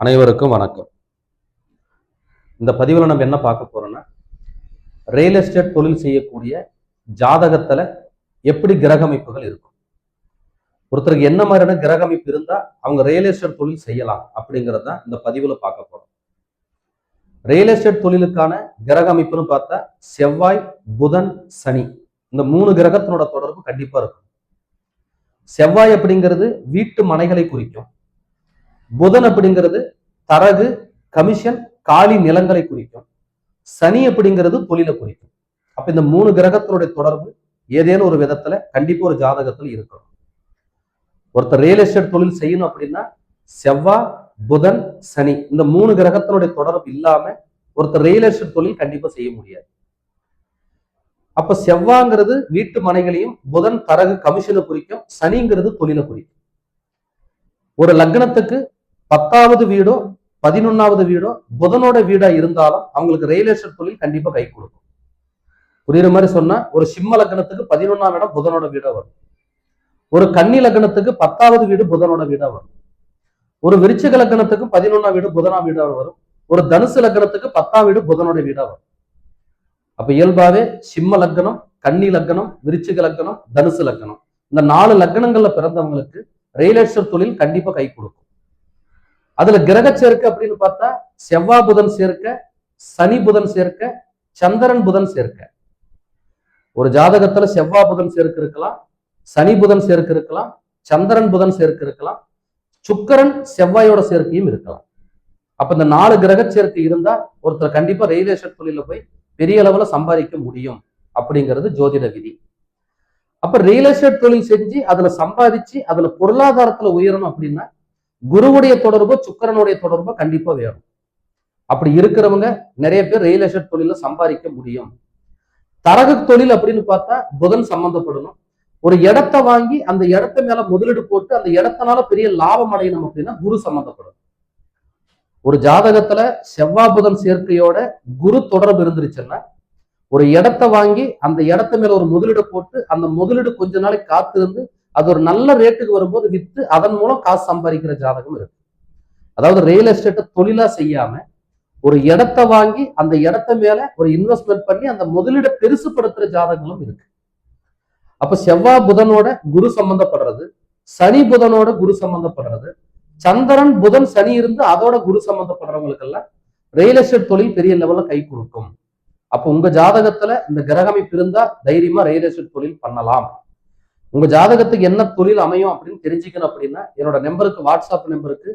அனைவருக்கும் வணக்கம். இந்த பதிவில் நம்ம என்ன பார்க்க போறோம்னா ரியல் எஸ்டேட் தொழில் செய்யக்கூடிய ஜாதகத்துல எப்படி கிரகமைப்புகள் இருக்கும்? ஒருத்தருக்கு என்ன மாதிரியான கிரக அமைப்பு இருந்தா அவங்க ரியல் எஸ்டேட் தொழில் செய்யலாம் அப்படிங்கிறது தான் இந்த பதிவில் பார்க்க போறோம். ரியல் எஸ்டேட் தொழிலுக்கான கிரக அமைப்புன்னு பார்த்தா செவ்வாய் புதன் சனி. இந்த மூணு கிரகத்தினோட தொடர்பு கண்டிப்பா இருக்கும். செவ்வாய் அப்படிங்கிறது வீட்டு மனைகளை குறிக்கும். புதன் அப்படிங்கிறது தரகு கமிஷன் காலி நிலங்களை குறிக்கும். சனி அப்படிங்கிறது தொழிலை குறிக்கும். அப்ப இந்த மூணு கிரகத்தினுடைய தொடர்பு ஏதேனும் ஒரு விதத்துல கண்டிப்பா ஒரு ஜாதகத்தில் இருக்கணும். ஒருத்தர் ரியல் எஸ்டேட் தொழில் செய்யணும் அப்படின்னா செவ்வாய் புதன் சனி இந்த மூணு கிரகத்தினுடைய தொடர்பு இல்லாம ஒருத்தர் ரியல் எஸ்டேட் தொழில் கண்டிப்பா செய்ய முடியாது. அப்ப செவ்வாங்கிறது வீட்டு மனைகளையும் புதன் தரகு கமிஷனை குறிக்கும். சனிங்கிறது தொழிலை குறிக்கும். ஒரு லக்னத்துக்கு பத்தாவது வீடோ பதினொன்னாவது வீடோ புதனோட வீடா இருந்தாலும் அவங்களுக்கு ரியல் எஸ்டேட் தொழில் கண்டிப்பா கை கொடுக்கும். புரியுற மாதிரி சொன்னா ஒரு சிம்ம லக்னத்துக்கு பதினொன்னாம் இடம் புதனோட வீடா வரும். ஒரு கன்னி லக்னத்துக்கு பத்தாவது வீடு புதனோட வீடா வரும். ஒரு விருச்சிக லக்னத்துக்கு பதினொன்னாம் வீடு புதனாம் வீடா வரும். ஒரு தனுசு லக்னத்துக்கு பத்தாம் வீடு புதனோட வீடா வரும். அப்ப இயல்பாவே சிம்ம லக்னம் கன்னி லக்னம் விருச்சிக லக்னம் தனுசு லக்னம். இந்த நாலு லக்னங்கள்ல பிறந்தவங்களுக்கு ரியல் எஸ்டேட் தொழில் கண்டிப்பா கை கொடுக்கும். அதுல கிரக சேர்க்கை அப்படின்னு பார்த்தா செவ்வாய் புதன் சேர்க்க சனி புதன் சேர்க்க சந்திரன் புதன் சேர்க்க. ஒரு ஜாதகத்துல செவ்வாய் புதன் சேர்க்க இருக்கலாம் சனி புதன் சேர்க்க இருக்கலாம் சந்திரன் புதன் சேர்க்க இருக்கலாம் சுக்கரன் செவ்வாயோட சேர்க்கையும் இருக்கலாம். அப்ப இந்த நாலு கிரக சேர்க்கை இருந்தா ஒருத்தர் கண்டிப்பா ரயில்வே எஸ்டேட் தொழில போய் பெரிய அளவுல சம்பாதிக்க முடியும் அப்படிங்கிறது ஜோதிட விதி. அப்ப ரியல் எஸ்டேட் தொழில் செஞ்சு அதுல சம்பாதிச்சு அதுல பொருளாதாரத்துல உயரணும் அப்படின்னா குருவுடைய தொடர்பு சுக்கரனுடைய தொடர்பு கண்டிப்பா வேணும் அப்படி இருக்கிறவங்க நிறைய பேர் ரியல் எஸ்டேட் தொழில சம்பாதிக்க முடியும். தரகு தொழில் அப்படின்னு பார்த்தா புதன் சம்பந்தப்படணும். ஒரு இடத்த வாங்கி அந்த இடத்த மேல முதலீடு போட்டு அந்த இடத்தனால பெரிய லாபம் அடையணும் அப்படின்னா குரு சம்பந்தப்படும் ஒரு ஜாதகத்துல செவ்வாய் புதன் சேர்க்கையோட குரு தொடர்பு இருந்துருச்சுன்னா ஒரு இடத்த வாங்கி அந்த இடத்த மேல ஒரு முதலீடு போட்டு அந்த முதலீடு கொஞ்ச நாளைக்கு காத்திருந்து அது ஒரு நல்ல ரேட்டுக்கு வரும்போது வித்து அதன் மூலம் காசு சம்பாதிக்கிற ஜாதகம் இருக்கு. அதாவது ரியல் எஸ்டேட்டை தொழிலா செய்யாம ஒரு இடத்த வாங்கி அந்த இடத்த மேல ஒரு இன்வெஸ்ட்மெண்ட் பண்ணி அந்த முதலீட பெருசுப்படுத்துற ஜாதகங்களும் இருக்கு. அப்ப செவ்வாய் புதனோட குரு சம்பந்தப்படுறது சனி புதனோட குரு சம்பந்தப்படுறது சந்திரன் புதன் சனி இருந்து அதோட குரு சம்பந்தப்படுறவங்களுக்கெல்லாம் ரியல் எஸ்டேட் தொழில் பெரிய லெவல்ல கை கொடுக்கும். அப்போ உங்க ஜாதகத்துல இந்த கிரகமைப்பு இருந்தா தைரியமா ரியல் எஸ்டேட் தொழில் பண்ணலாம். உங்க ஜாதகத்துக்கு என்ன தொழில் அமையும் அப்படின்னு தெரிஞ்சுக்கணும் அப்படின்னா என்னோட நம்பருக்கு வாட்ஸ்அப் நம்பருக்கு